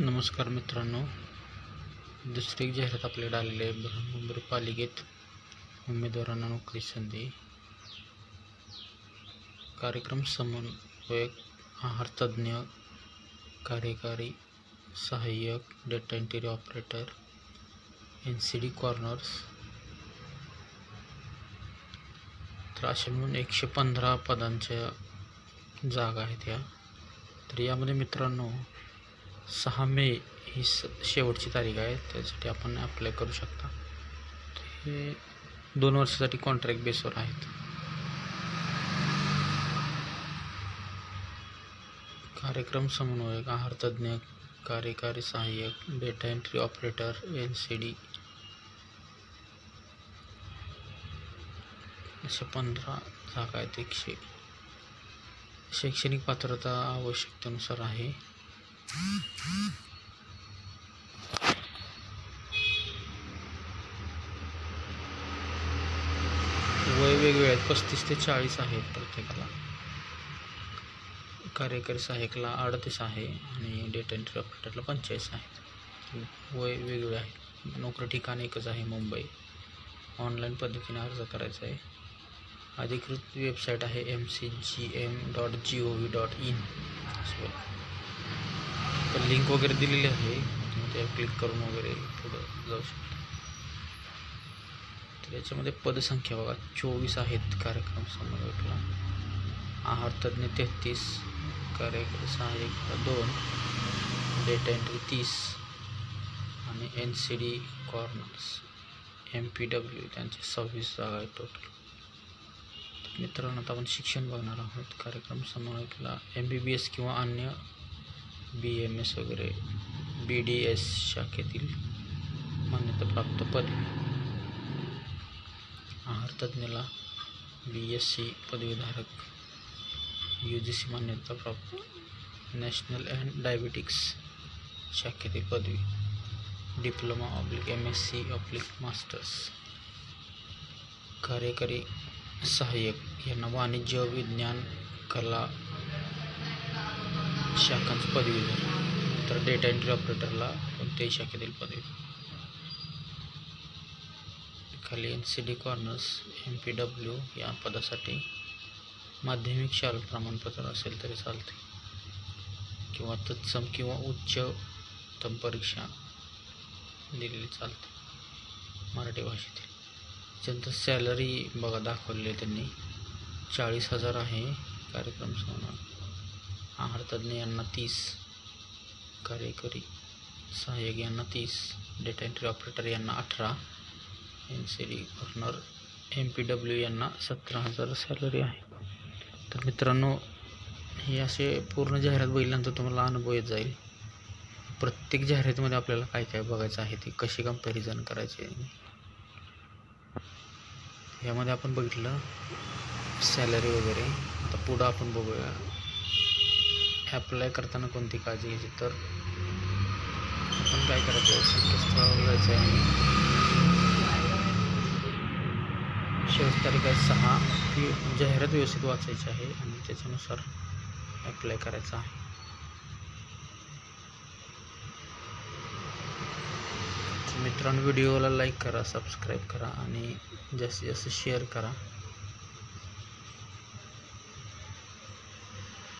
नमस्कार मित्रांनो. दुसरी एक जाहिरात आपल्याकडे आलेली आहे. ब्रह्मपुरी पालिकेत उमेदवारांना नोकरी संधी. कार्यक्रम समन्वयक आहार तज्ज्ञ कार्यकारी सहाय्यक data entry operator N C D corners तर अशा म्हणून एकशे पंधरा पदांच्या जागा आहेत या. तर यामध्ये मित्रांनो सहा मे ही स शेवटची तारीख आहे त्यासाठी आपण अप्लाय करू शकता. हे दोन वर्षासाठी कॉन्ट्रॅक्ट बेसवर आहेत. कार्यक्रम समन्वयक आहारतज्ञ कार्यकारी सहाय्यक data entry operator N C D असे पंधरा जागा आहेत. एकशे शैक्षणिक पात्रता आवश्यकतेनुसार आहे. वय वेगवेगळे आहेत. पस्तीस ते चाळीस आहेत प्रत्येकाला. कार्यकारी सहाय्यकला अडतीस आहे आणि डेटा एंट्री ऑपरेटरला पंचेचाळीस आहेत वय वेगवेगळे आहेत नोकरी ठिकाण एकच आहे मुंबई. ऑनलाईन पद्धतीने अर्ज करायचा आहे. अधिकृत वेबसाईट आहे M C G M dot G O V dot in तर लिंक वगैरे दिलेली आहे. तुम्ही त्यावर क्लिक करून वगैरे पुढं जाऊ शकता. तर याच्यामध्ये पदसंख्या बघा चोवीस आहेत कार्यक्रम समन्वयकला. आहार तज्ज्ञ तेहतीस कार्यक्रम सहाय्यक दोन डेटा एंट्री तीस आणि N C D corners M P W त्यांचे सव्वीस जागा आहेत टोटल मित्रांनो आता आपण शिक्षण बघणार आहोत. कार्यक्रम समन्वयकला एम बी बी एस किंवा अन्य बी एम एस वगैरे बी डी एस शाखेतील मान्यताप्राप्त पदवी आहारतज्ज्ञला बी एस सी पदवीधारक यू जी सी मान्यताप्राप्त नॅशनल अँड डायबेटिक्स शाखेतील पदवी. Diploma oblique M S C oblique masters. कार्यकारी सहाय्यक यांना वाणिज्य विज्ञान कला शाखांचं पदवी तर डेटा एंट्री ऑपरेटरला कोणत्याही शाखेतील पदवी खाली N C D corners M P W या पदासाठी माध्यमिक शाळा प्रमाणपत्र असेल तरी चालते. किंवा तत्सम किंवा उच्चतम परीक्षा दिलेली चालते. मराठी भाषेतील. त्याच्यानंतर सॅलरी बघा दाखवलेली आहे त्यांनी. चाळीस हजार आहे कार्यक्रम समन्वय आहार तज्ज्ञ यांना तीस कार्यकारी सहाय्यक यांना तीस डेटा एंट्री ऑपरेटर यांना अठरा N C D corner M P W यांना सतरा हजार सॅलरी आहे. तर मित्रांनो हे असे पूर्ण जाहिरात बघितल्यानंतर तुम्हाला अनुभव येत जाईल. प्रत्येक जाहिरातीमध्ये आपल्याला काय काय बघायचं आहे ते कशी कंपॅरिझन करायचे? यामध्ये आपण बघितलं सॅलरी वगैरे. आता पुढं आपण बघूया. ॲप्लाय करताना कोणती काळजी घ्यायची? तर आपण काय करायचं? संकेतस्थळावर जायचं आहे. शेवट तारीख आहे सहा. ती जाहिरात व्यवस्थित वाचायची आहे आणि त्याच्यानुसार ॲप्लाय करायचं आहे. मित्रांनो व्हिडिओला लाईक करा सबस्क्राईब करा आणि जास्तीत जास्त शेअर करा.